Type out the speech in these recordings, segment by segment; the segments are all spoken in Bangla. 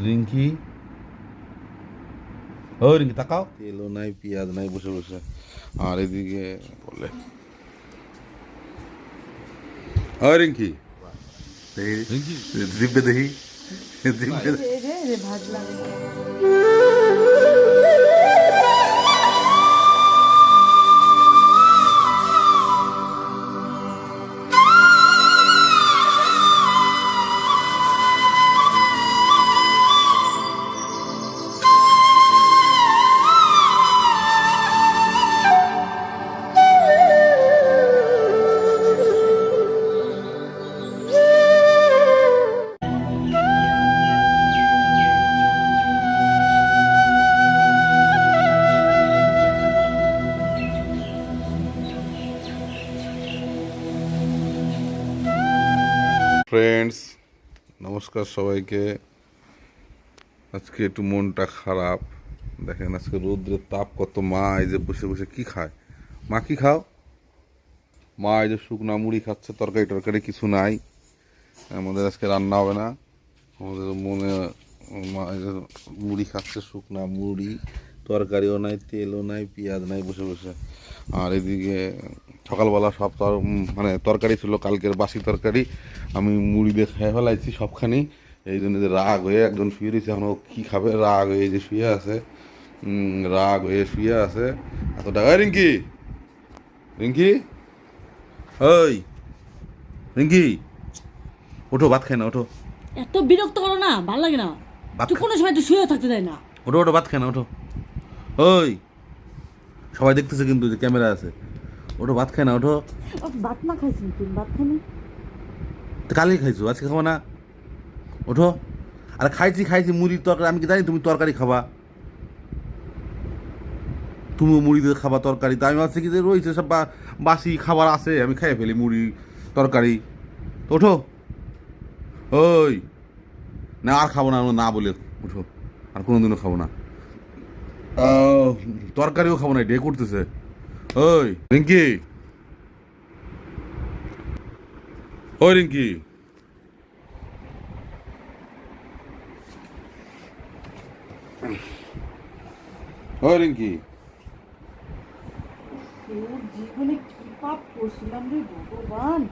রিঙ্কি? ও রিঙ্কি তাকাও। তেলও নাই পেঁয়াজ নাই বসে বসে। আর এদিকে বলে। ও রিঙ্কি। দেখি রিঙ্কি। দিব্যে দেখি। দিব্যে ফ্রেন্ডস নমস্কার সবাইকে। আজকে একটু মনটা খারাপ। দেখেন আজকে রৌদ্রের তাপ কত, মা এই যে বসে বসে কি খায়? মা কি খাও? মা এই যে শুকনা মুড়ি খাচ্ছে, তরকারি টরকারি কিছু নাই। আমাদের আজকে রান্না হবে না। আমাদের মনে, মা এই যে মুড়ি খাচ্ছে, শুকনা মুড়ি। তরকারিও নাই, তেলও নাই, পেঁয়াজ নাই, বসে বসে। আর এদিকে সকালবেলা সব তর মানে তরকারি ছিল কালকের বাসি তরকারি। আমি মুড়ি দিয়ে খেয়ে ফেলাইছি সবখানি। এই জন্য যে রাগ হয়ে একজন শুয়ে রয়েছে এখন কী খাবে? রাগ হয়ে যে শুয়ে আছে। রাগ হয়ে শুয়ে আছে। এত টাকা। রিঙ্কি! রিঙ্কি! ওই! রিঙ্কি! ওঠো ভাত খাই না ওঠো। এত বিরক্ত করো না ভালো লাগে না। তুই কোনো সময় তুই শুয়ে থাকতে দেয় না। ওঠো ওঠো ভাত খাই না ওঠো। ওই! সবাই দেখতেছে কিন্তু যে ক্যামেরা আছে। ওঠো ভাত খায় না ওঠো। ভাত না খাইছি তুই ভাত খানি তো কালকে খাইছো আজকে খাব না? ওঠো। আর খাইছি খাইছি মুড়ির তরকারি আমি কি জানি তুমি তরকারি খাবা? তুমিও মুড়ি দিয়ে খাবা তরকারি তা আমি ভাবছি কি যে রয়েছে সব বাসি খাবার আছে আমি খাই ফেলি মুড়ি তরকারি। তো ওঠো। ওই। না আর খাব না না বলে উঠো আর কোনোদিনও খাব না। তরকারিও খাব না ডে করতেছে। ওই রিঙ্কি। ওই রিঙ্কি। ওই রিঙ্কি। জীবনে কি পাপ করছিলাম রে ভগবান?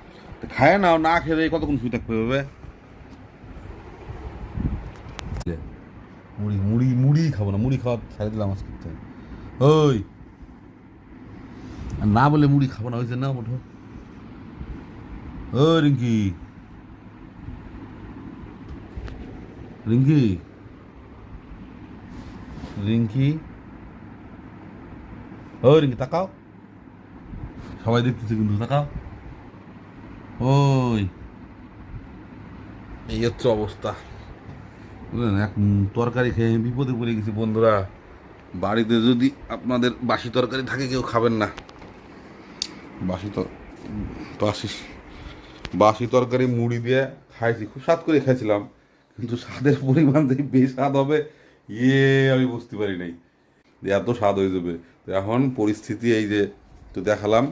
খায় না না খেলে কতক্ষণ শুয়ে থাকতে হবে মুড়ি মুড়ি মুড়ি খাব না মুড়ি খাওয়া ছেড়ে দিলাম আজকে। ওই। না বলে মুড়ি খাব না হয়েছে না ওঠো ও, রিঙ্কি। রিঙ্কি। রিঙ্কি। ও, রিঙ্কি, তাকাও। সবাই দেখতেছে কিন্তু, তাকাও। ওই। এই হচ্ছে অবস্থা। বুঝলেন, এক তরকারি খেয়ে বিপদে পড়ে গেছি বন্ধুরা। বাড়িতে যদি আপনাদের বাসি তরকারি থাকে, কেউ খাবেন না। বাসি তর বাসি বাসি তরকারি মুড়ি দিয়ে খাইছি, খুব স্বাদ করে খাইছিলাম, কিন্তু স্বাদের পরিমাণ যে বেশ স্বাদ হবে ইয়ে আমি বুঝতে পারি নাই, যে এত স্বাদ হয়ে যাবে। তো এখন পরিস্থিতি এই যে, তো দেখালাম,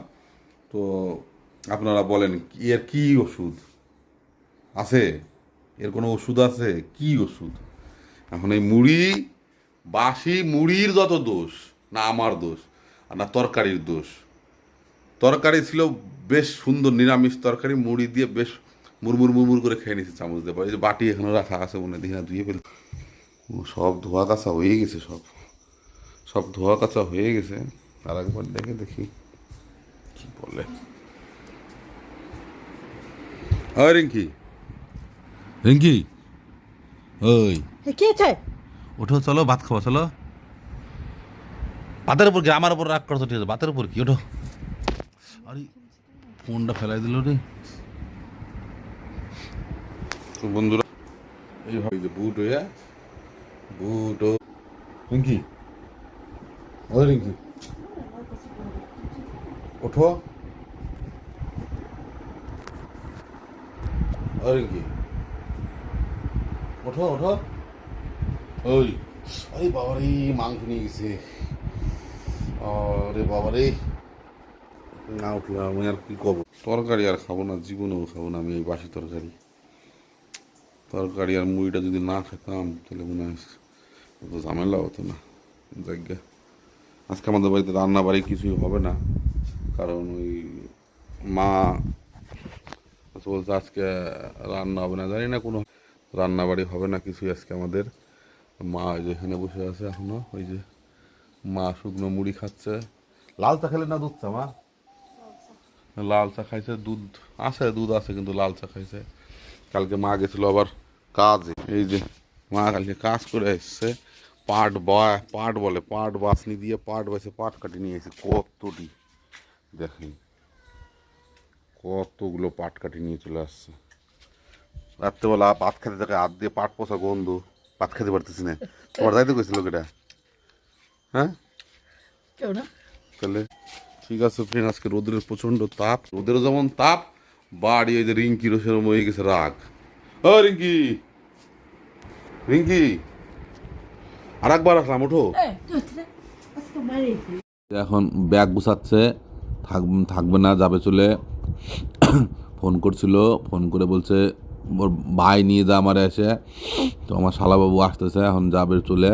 তো আপনারা বলেন, এর কি ওষুধ? আছে? এর কোনো ওষুধ আছে? কি ওষুধ? এখন এই মুড়ি, বাসি মুড়ির যত দোষ, না আমার দোষ, আর না তরকারির দোষ তরকারি ছিল বেশ সুন্দর নিরামিষ তরকারি মুড়ি দিয়ে বেশ মুরমুর মুরমুর করে খেয়ে নিয়েছে চামচ দিয়ে। এই যে বাটি এখানে রাখা আছে মনে হয়, দেখি না ধুয়ে ফেল। ও, সব ধোয়া কাঁচা হয়ে গেছে সব। সব ধোয়া কাঁচা হয়ে গেছে। আর একবার দেখে দেখি কি বলে। ওই রিঙ্কি। রিঙ্কি? ওই। কে চাই ওঠো চলো ভাত খাব চলো। ভাতের উপর কি? আমার উপর রাগ করছ ঠিক আছে ভাতের উপর কি? ওঠো। আরে ফোনটা ফেলাই দিল রে। তো বন্ধুরা এইভাবে যে বুট হইয়া বুট ও রিঙ্কি ওই রিঙ্কি ওঠো। ওই রিঙ্কি ওঠো ওঠো। ওই আরে বাবা রে মাংস নিয়ে গেছে। আরে বাবা রে না উঠলাম আমি আর কি করব? তরকারি আর খাব না, জীবনেও খাব না আমি এই বাসি তরকারি। তরকারি আর মুড়িটা যদি না খেতাম, তাহলে মনে হয় অত ঝামেলা হতো না। যাজ্ঞা আজকে আমাদের বাড়িতে রান্না বাড়ি কিছুই হবে না। কারণ ওই মা বলছে আজকে রান্না হবে না, জানি না কোনো রান্না বাড়ি হবে না কিছুই আজকে আমাদের। মা ওই যে এখানে বসে আছে এখনও, ওই যে মা শুকনো মুড়ি খাচ্ছে। লাল চা খেলে না দুধ চা, মা? লাল চা খাইছে দুধ আছে দুধ আছে কিন্তু লাল চা খাইছে। কালকে মা গেছিল আবার কাজে। এই যে মা কালকে কাজ করে এসছে পাট বয় পাট বলে পাট বাসনি দিয়ে পাট বাসে পাট কাটি নিয়ে এসে কতটি? দেখেন কতগুলো পাট কাটি নিয়ে চলে আসছে। রাত্রেবেলা ভাত খেতে থাকে হাত দিয়ে পাট পোষা গন্ধ। ভাত খেতে পারতেছি না। তোমার যাইতে কইছিল লোকেটা হ্যাঁ? তাহলে ঠিক আছে ফ্রেন্ড আজকে রোদের প্রচণ্ড তাপ। রোদেরও যেমন তাপ বাড়ি ওই যে রিঙ্কিরও সেরকম হয়ে গেছে রাগ। ও রিঙ্কি! রিঙ্কি! আর একবার আসলাম ওঠো। এখন ব্যাগ গুছাচ্ছে থাক থাকবে না যাবে চলে। ফোন করছিল ফোন করে বলছে ওর ভাই নিয়ে যা আমার এসে। তো আমার শালাবাবু আসতেছে এখন যাবে চলে।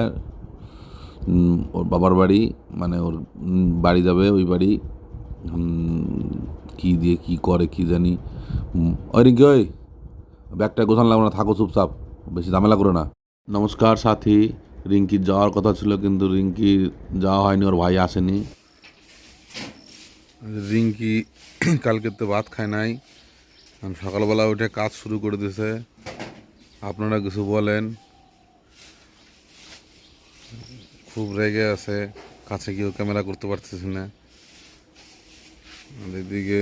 ওর বাবার বাড়ি মানে ওর বাড়ি যাবে ওই বাড়ি কি দিয়ে কি করে কি জানি। ওই রিঙ্কি ওই ব্যাগটা গোছান লাগবে না থাকো চুপচাপ বেশি ঝামেলা করো না। নমস্কার সাথী রিঙ্কির যাওয়ার কথা ছিল কিন্তু রিঙ্কির যাওয়া হয়নি ওর ভাই আসেনি। রিঙ্কি কালকে তো ভাত খায় নাই সকালবেলা উঠে কাজ শুরু করে দিয়েছে আপনারা কিছু বলেন। খুব রেগে আছে, কাছে গিয়েও ক্যামেরা করতে পারতেছি না। এদিকে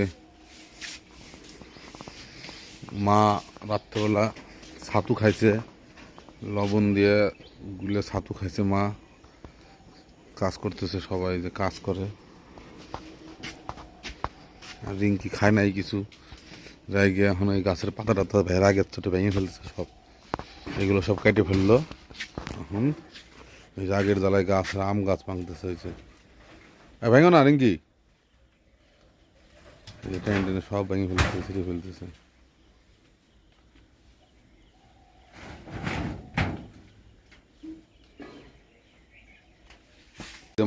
মা রাত্রেবেলা ছাতু খাইছে, লবণ দিয়ে গুলে ছাতু খাইছে মা। কাজ করতেছে সবাই যে কাজ করে। আর রিঙ্কি খায় নাই কিছু। যাই গিয়ে এখন ওই গাছের পাতা টাতা ভেড়া গেছে ভেঙে ফেলছে সব। এগুলো সব কেটে ফেলল। এখন রাগের জ্বালায় গাছ আম গাছ ভাঙতেছে হয়েছে ভেঙো না, রিঙ্কি। সব ভেঙে ফেলতেছে, ছিঁড়ে ফেলতেছে।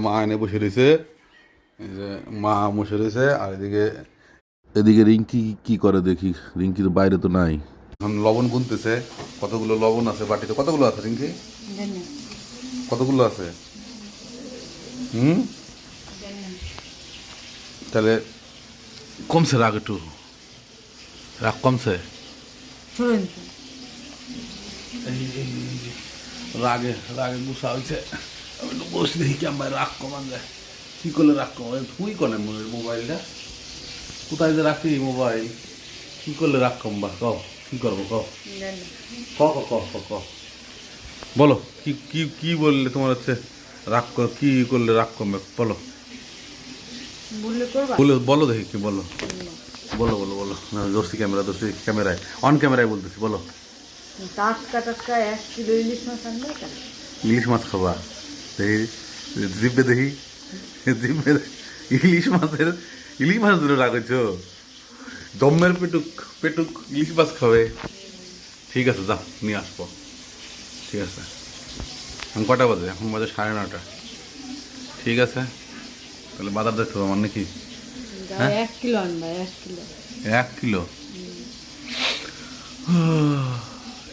মা এনে বসে রয়েছে যে মা বসে রয়েছে, আর এদিকে এদিকে রিঙ্কি কি করে দেখি? রিঙ্কি তো বাইরে তো নাই। এখন লবণ গুনতেছে, কতগুলো লবণ আছে বাটিতে? কতগুলো আছে, রিঙ্কি? কতগুলো আছে? হুম? তাহলে কমছে রাগ একটু। রাগ কমছে? রাগে রাগে গুসা হয়েছে আমি একটু বসে দেখি কেমন রাগ কমান যায়। কী করলে রাগ কমান তুই কনে মোবাইলটা। কোথায় যে রাখি মোবাইল? কি করলে রাগ কমবা? ক কি করব ক ক ক ক ক। বলো কি কি কি বললে তোমার হচ্ছে রাগ ক- কি করলে রাগ কমবে? বলো। বলো বলো দেখি কি বলো। বলো বলো বলো। না দর্শি ক্যামেরা দর্শি ক্যামেরায়। অন ক্যামেরায় বলতেছি বলো। টাটকা টাটকা এক কিলো ইলিশ মাছ আনবে কেন? ইলিশ মাছ খাবা। দেখি জিভে দেখি। জিভে ইলিশ মাছের ইলিশ মাছ ধরে রাখছো দমের পেটুক পেটুক ইলিশ মাছ খাবে। ঠিক আছে যাও নিয়ে আসব। ঠিক আছে। এখন কটা বাজে? এখন বাজে সাড়ে নটা ঠিক আছে? তাহলে বাজার দেখতে হবে আমার নাকি? হ্যাঁ? এক কিলো আনবা এক কিলো। এক কিলো?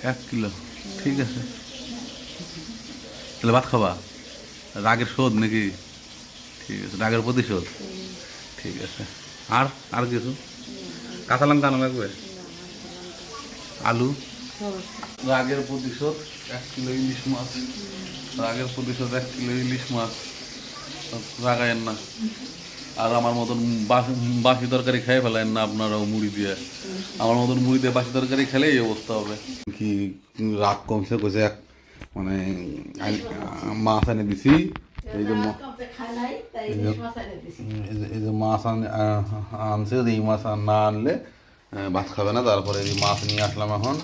এক কিলো। ঠিক আছে। তাহলে ভাত খাবা? রাগের শোধ নাকি? ঠিক আছে রাগের প্রতিশোধ। ঠিক আছে। আর আর কিছু? কাঁচা লঙ্কা আনা লাগবে? আলু? রাগের প্রতিশোধ এক কিলো ইলিশ মাছ। রাগের প্রতিশোধ এক কিলো ইলিশ মাছ। রাগায়েন না। আর আমার মতন বাসি বাসি তরকারি খেয়ে ফেলেন না আপনারাও মুড়ি দিয়ে। আমার মতন মুড়ি দিয়ে বাসি তরকারি খেলে এই অবস্থা হবে। কি রাগ কমছে কইছে এক মানে মাছ এনে দিছি। এই যে এই যে- মাছ আন- আনছে এই মাছ আর না আনলে ভাত খাবে না তারপরে এই মাছ নিয়ে আসলাম এখন।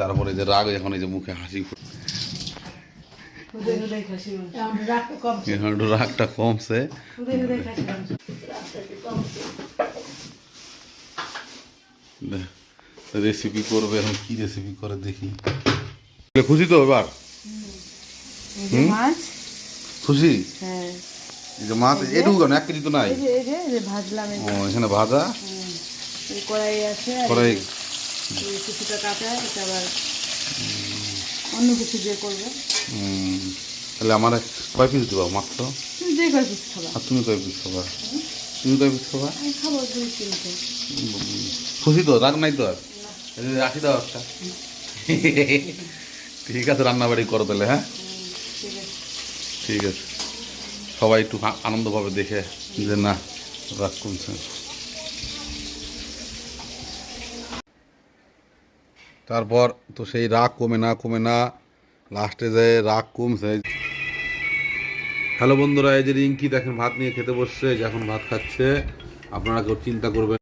তারপরে যে রাগ এখন এই যে মুখে হাসি এখন একটু রাগটা কমছে। রেসিপি করবে এখন কি রেসিপি করে দেখি। খুশি তো এবার? খুশি? হ্যাঁ। এই যে মাছ এটুকু কেন? এক কেজি তো নাই? ও এখানে ভাজা। কড়াই আছে কড়াই এই কিছুটা কাটা এটা আবার অন্য কিছু দিয়ে করব। তাহলে আমার কয় পিস দেবো মাত্র? যে কয় পিস খাবা? আর তুমি কয় পিস খাবা? তুমি কয় পিস খাবা? খাব দুই তিনটে। খুশি তো? রাগ নাই তো আর? রাখি দাও একটা ঠিক আছে রান্না বাড়ি করো তাহলে হ্যাঁ? ঠিক আছে। সবাই একটু আ- আনন্দ পাবে দেখে যে না রাগ কমছে। তারপর তো সেই রাগ কমে না কমে না। লাস্টে যে রাগ কমছে। হ্যালো বন্ধুরা, এই যে রিঙ্কি দেখেন, ভাত নিয়ে খেতে বসছে, যে এখন ভাত খাচ্ছে। আপনারা কেউ চিন্তা করবেন